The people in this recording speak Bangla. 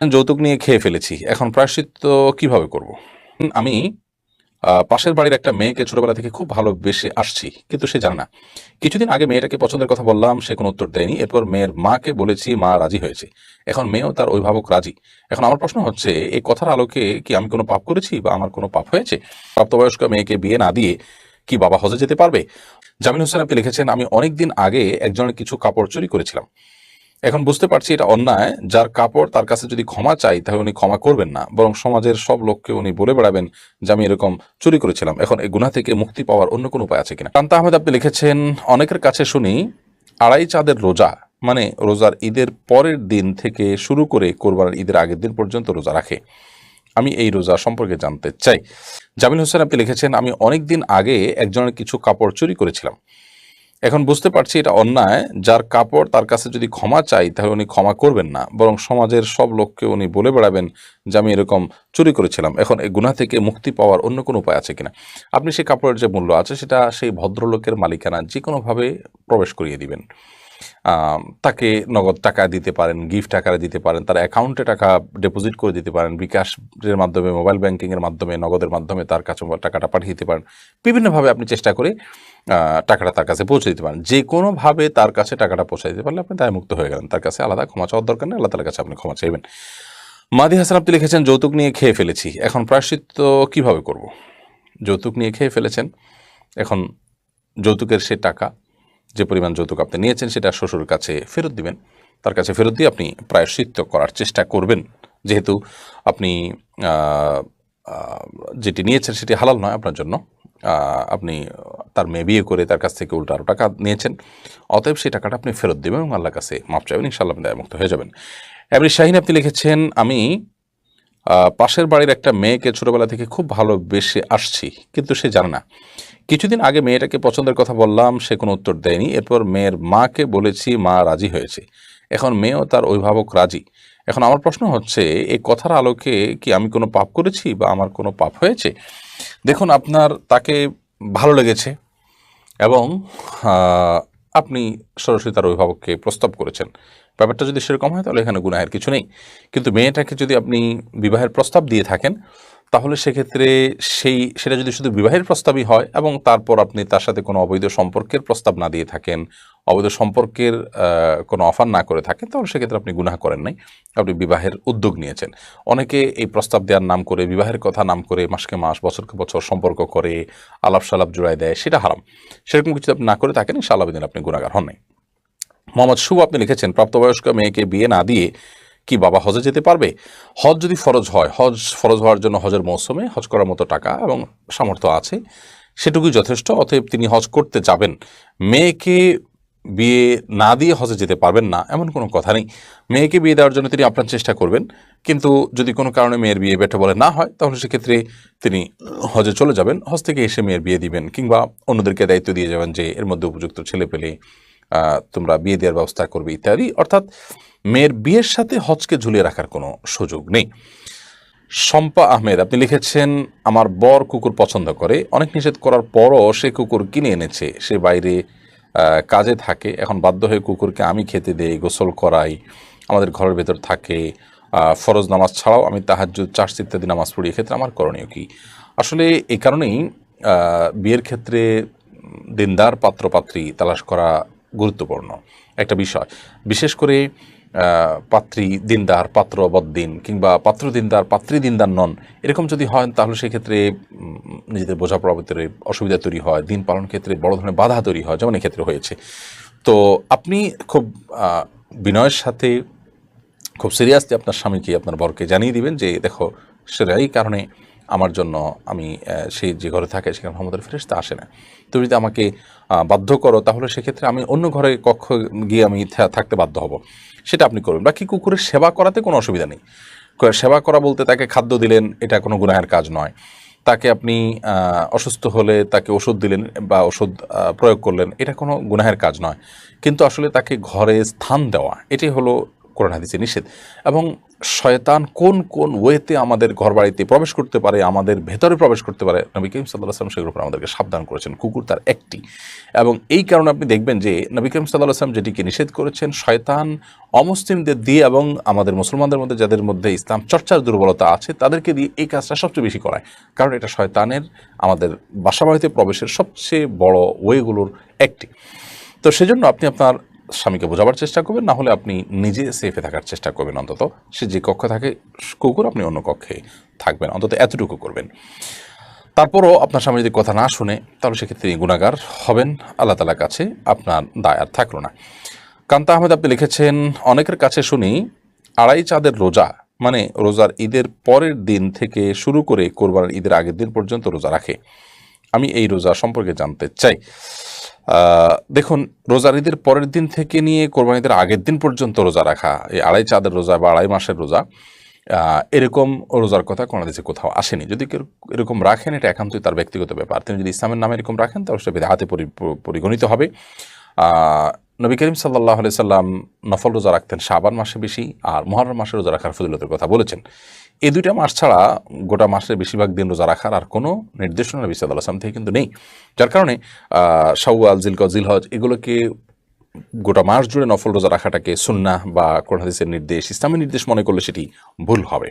যৌতুক নিয়ে খেয়ে ফেলেছি। এখন প্রায়শ্চিত্ত কীভাবে করব? আমি পাশের বাড়ির একটা মেয়েকে ছোটবেলা থেকে খুব ভালোবেসে আসছি, কিন্তু সে জানে না। কিছুদিন আগে মেয়েটাকে পছন্দের কথা বললাম, সে কোনো উত্তর দেয়নি। এরপর মেয়ের মাকে বলেছি, মা, রাজি হয়েছে। এখন মেয়েও তার অভিভাবক রাজি। এখন আমার প্রশ্ন হচ্ছে, এই কথার আলোকে কি আমি কোনো পাপ করেছি বা আমার কোনো পাপ হয়েছে? প্রাপ্তবয়স্ক মেয়েকে বিয়ে না দিয়ে কি বাবা হজে যেতে পারবে? জামিন হোসেন আপনি লিখেছেন, আমি অনেকদিন আগে একজনের কিছু কাপড় চুরি করেছিলাম। এখন বুঝতে পারছি এটা অন্যায়। যার কাপড় তার কাছে যদি ক্ষমা চাই, তাহলে উনি ক্ষমা করবেন না। বরং সমাজের সব লোককে উনি বলে বেড়াবেন যে, আমি এরকম চুরি করেছিলাম। এখন এই গুণা থেকে মুক্তি পাওয়ার অন্য কোনো উপায় আছে কিনা? কান্তা আহমেদ, আপনি লিখেছেন, অনেকের কাছে শুনি, আড়াই চাঁদের রোজা মানে রোজার ঈদের পরের দিন থেকে শুরু করে কোরবানের ঈদের আগের দিন পর্যন্ত রোজা রাখে। আমি এই রোজা সম্পর্কে জানতে চাই। জামিল হোসেন, আপনি লিখেছেন, আমি অনেক দিন আগে একজনের কিছু কাপড় চুরি করেছিলাম। এখন বুঝতে পারছি এটা অন্যায়, যার কাপড় তার কাছে যদি ক্ষমা চাই, তাহলে উনি ক্ষমা করবেন না। বরং সমাজের সব লোককে উনি বলে বেড়াবেন যে, আমি এরকম চুরি করেছিলাম। এখন এই গুণা থেকে মুক্তি পাওয়ার অন্য কোনো উপায় আছে কিনা? আপনি সেই কাপড়ের যে মূল্য আছে, সেটা সেই ভদ্রলোকের মালিকানা যে কোনোভাবে প্রবেশ করিয়ে দিবেন। তাকে নগদ টাকা দিতে পারেন গিফট আকারে দিতে পারেন, তার অ্যাকাউন্টে টাকা ডিপোজিট করে দিতে পারেন, বিকাশের মাধ্যমে মোবাইল ব্যাংকিংয়ের মাধ্যমে, নগদের মাধ্যমে তার কাছে টাকাটা পাঠিয়ে দিতে পারেন। বিভিন্নভাবে আপনি চেষ্টা করে টাকাটা তার কাছে পৌঁছে দিতে পারেন। যে কোনোভাবে তার কাছে টাকাটা পৌঁছে দিতে পারলে আপনি দায় মুক্ত হয়ে গেলেন। তার কাছে আলাদা ক্ষমা চাওয়ার দরকার নেই, আল্লাহ তালার কাছে আপনি ক্ষমা চাইবেন। মাদি হাসান, আপনি লিখেছেন, যৌতুক নিয়ে খেয়ে ফেলেছি। এখন প্রায়শ্চিত্ত কীভাবে করব? যৌতুক নিয়ে খেয়ে ফেলেছেন। এখন যৌতুকের সে টাকা যে পরিমাণ যৌতুক আপনি নিয়েছেন সেটা শ্বশুর কাছে ফেরত দিবেন। তার কাছে ফেরত দিয়ে আপনি প্রায়শ্চিত্ত করার চেষ্টা করবেন। যেহেতু আপনি যেটি নিয়েছেন সেটি হালাল নয় আপনার জন্য। আপনি তার মেয়ে বিয়ে করে তার কাছ থেকে উল্টো আরও টাকা নিয়েছেন। অতএব সেই টাকাটা আপনি ফেরত দেবেন এবং আল্লাহর কাছে মাপ চাইবেন। ইনশাআল্লাহ আপনি দায়মুক্ত হয়ে যাবেন। এমনি শাহিন আপনি লিখেছেন, আমি পাশের বাড়ির একটা মেয়েকে ছোটবেলা থেকে খুব ভালোবেসে আসছি, কিন্তু সে জানে না। কিছুদিন আগে মেয়েটাকে পছন্দের কথা বললাম, সে কোনো উত্তর দেয়নি। এরপর মেয়ের মাকে বলেছি, মা, রাজি হয়েছে। এখন মেয়েও তার অভিভাবক রাজি। এখন আমার প্রশ্ন হচ্ছে এই কথার আলোকে কি আমি কোনো পাপ করেছি বা আমার কোনো পাপ হয়েছে? দেখুন, আপনার তাকে ভালো লেগেছে এবং আপনি সরাসরি তার অভিভাবককে প্রস্তাব করেছেন। ব্যাপারটা যদি সেরকম হয়, তাহলে এখানে গুনাহের কিছু নেই। কিন্তু মেয়েটাকে যদি আপনি বিবাহের প্রস্তাব দিয়ে থাকেন তাহলে সেক্ষেত্রে সেই, সেটা যদি শুধু বিবাহের প্রস্তাবই হয় এবং তারপর আপনি তার সাথে কোনো অবৈধ সম্পর্কের প্রস্তাব না দিয়ে থাকেন, অবৈধ সম্পর্কের কোনো অফার না করে থাকেন, তাহলে সেক্ষেত্রে আপনি গুনাহ করেন নাই। আপনি বিবাহের উদ্যোগ নিয়েছেন। অনেকে এই প্রস্তাব দেওয়ার নাম করে, বিবাহের কথা নাম করে মাসকে মাস, বছরকে বছর সম্পর্ক করে আলাপ সালাপ জোড়ায় দেয়, সেটা হারাম। সেরকম কিছু আপনি না করে থাকেন, ইনশাআল্লাহ দিন আপনি গুণাগার হন নাই। মোহাম্মদ শুভ আপনি লিখেছেন, প্রাপ্তবয়স্ক মেয়েকে বিয়ে না দিয়ে কি বাবা হজে যেতে পারবে? হজ যদি ফরজ হয়, হজ ফরজ হওয়ার জন্য হজের মৌসুমে হজ করার মতো টাকা এবং সামর্থ্য আছে, সেটুকুই যথেষ্ট, অতএব তিনি হজ করতে যাবেন। মেয়েকে বিয়ে না দিয়ে হজে যেতে পারবেন না, এমন কোনো কথা নেই। মেয়েকে বিয়ে দেওয়ার জন্য তিনি আপনার চেষ্টা করবেন, কিন্তু যদি কোনো কারণে মেয়ের বিয়ে বেটে বলে না হয়, তাহলে সেক্ষেত্রে তিনি হজে চলে যাবেন, হজ থেকে এসে মেয়ের বিয়ে দিবেন, কিংবা অন্যদেরকে দায়িত্ব দিয়ে যাবেন যে এর মধ্যে উপযুক্ত ছেলে পেলে তোমরা বিয়ে দেওয়ার ব্যবস্থা করবে, ইত্যাদি। অর্থাৎ মেয়ের বিয়ের সাথে হজকে ঝুলিয়ে রাখার কোনো সুযোগ নেই। শম্পা আহমেদ, আপনি লিখেছেন, আমার বর কুকুর পছন্দ করে। অনেক নিষেধ করার পরও সে কুকুর কিনে এনেছে। সে বাইরে কাজে থাকে। এখন বাধ্য হয়ে কুকুরকে আমি খেতে দেই, গোসল করাই, আমাদের ঘরের ভেতর থাকে। ফরজ নামাজ ছাড়াও আমি তাহাজ্জুদ চার্জ ইত্যাদি নামাজ পড়ি এক্ষেত্রে আমার করণীয় কি? আসলে এই কারণেই বিয়ের ক্ষেত্রে দিনদার, পাত্রপাত্রী তালাশ করা গুরুত্বপূর্ণ একটা বিষয়। বিশেষ করে পাত্রী দিনদার পাত্র বদ্দিন কিংবা পাত্র দিনদার, পাত্রী দিনদার নন, এরকম যদি হয় তাহলে সেক্ষেত্রে নিজেদের বোঝাপড়ার ভিতরে অসুবিধা তৈরি হয়, দিন পালন ক্ষেত্রে বড় ধরনের বাধা তৈরি হয়, যেমন এক্ষেত্রে হয়েছে। তো আপনি খুব বিনয়ের সাথে, খুব সিরিয়াসলি আপনার স্বামীকে, আপনার বরকে জানিয়ে দিবেন যে, দেখো, সেটাই কারণে আমার জন্য আমি সেই যে ঘরে থাকে সেখানে মোহাম্মদের ফেরেস্তা আসে না। তুমি যদি আমাকে বাধ্য করো, তাহলে সেক্ষেত্রে আমি অন্য ঘরে কক্ষ গিয়ে আমি থাকতে বাধ্য হব। সেটা আপনি করবেন বাকি কুকুরের সেবা করাতে কোনো অসুবিধা নেই। সেবা করা বলতে তাকে খাদ্য দিলেন, এটা কোনো গুনাহের কাজ নয়। তাকে আপনি অসুস্থ হলে তাকে ওষুধ দিলেন বা ওষুধ প্রয়োগ করলেন, এটা কোনো গুনাহের কাজ নয়। কিন্তু আসলে তাকে ঘরে স্থান দেওয়া এটি হলো কোরআন হাদিসে নিষেধ। এবং শয়তান কোন কোন ওয়েতে আমাদের ঘর বাড়িতে প্রবেশ করতে পারে, আমাদের ভেতরে প্রবেশ করতে পারে, নবী করিম সাল্লাহ সেগুলোর উপর আমাদেরকে সাবধান করেছেন। কুকুর তার একটি। এবং এই কারণে আপনি দেখবেন যে নবী করিম সাল্লাহ সাল্লাম যেটিকে নিষেধ করেছেন, শয়তান অমুসলিমদের দিয়ে এবং আমাদের মুসলমানদের মধ্যে যাদের মধ্যে ইসলাম চর্চার দুর্বলতা আছে, তাদেরকে দিয়ে এই কাজটা সবচেয়ে বেশি করায়। কারণ এটা শয়তানের, আমাদের বাসা বাড়িতে প্রবেশের সবচেয়ে বড় ওয়েগুলোর একটি। তো সেজন্য আপনি আপনার স্বামীকে বোঝাবার চেষ্টা করবেন, না হলে আপনি নিজে সেফে থাকার চেষ্টা করবেন অন্তত। সে যে কক্ষে থাকে, কুকুর, আপনি অন্য কক্ষে থাকবেন, অন্তত এতটুকু করবেন। তারপরও আপনার স্বামী যদি কথা না শুনে, তাহলে সেক্ষেত্রে তিনি গুণাগার হবেন। আল্লাহ তালার কাছে আপনার দায় আর থাকল না। কান্তা আহমেদ, আপনি লিখেছেন, অনেকের কাছে শুনি, আড়াই চাঁদের রোজা মানে রোজার ঈদের পরের দিন থেকে শুরু করে কোরবানের ঈদের আগের দিন পর্যন্ত রোজা রাখে। আমি এই রোজা সম্পর্কে জানতে চাই। দেখুন, রোজার ঈদের পরের দিন থেকে নিয়ে কোরবানিদের আগের দিন পর্যন্ত রোজা রাখা, এই আড়াই চাঁদের রোজা বা আড়াই মাসের রোজা এরকম রোজার কথা কোনো দেশে কোথাও আসেনি। যদি কেউ এরকম রাখেন, এটা একান্তই তার ব্যক্তিগত ব্যাপার। তিনি যদি ইসলামের নামে এরকম রাখেন, তাহলে সেটা হাতে পরিগণিত হবে। নবী করিম সাল্লাহ সাল্লাম নফল রোজা রাখতেন শাবান মাসে বেশি, আর মহরম মাসে রোজা রাখার ফজিলতের কথা বলেছেন। এই দুইটা মাস ছাড়া গোটা মাসের বেশিরভাগ দিন রোজা রাখার আর কোনো নির্দেশনা সাল্লাহ আসলাম থেকে কিন্তু নেই। যার কারণে শাওয়াল জিলকজ জিলহজ, এগুলোকে গোটা মাস জুড়ে নফল রোজা রাখাটাকে সুন্না বা কোরআন হাদিসের নির্দেশ, ইসলামের নির্দেশ মনে করলে সেটি ভুল হবে।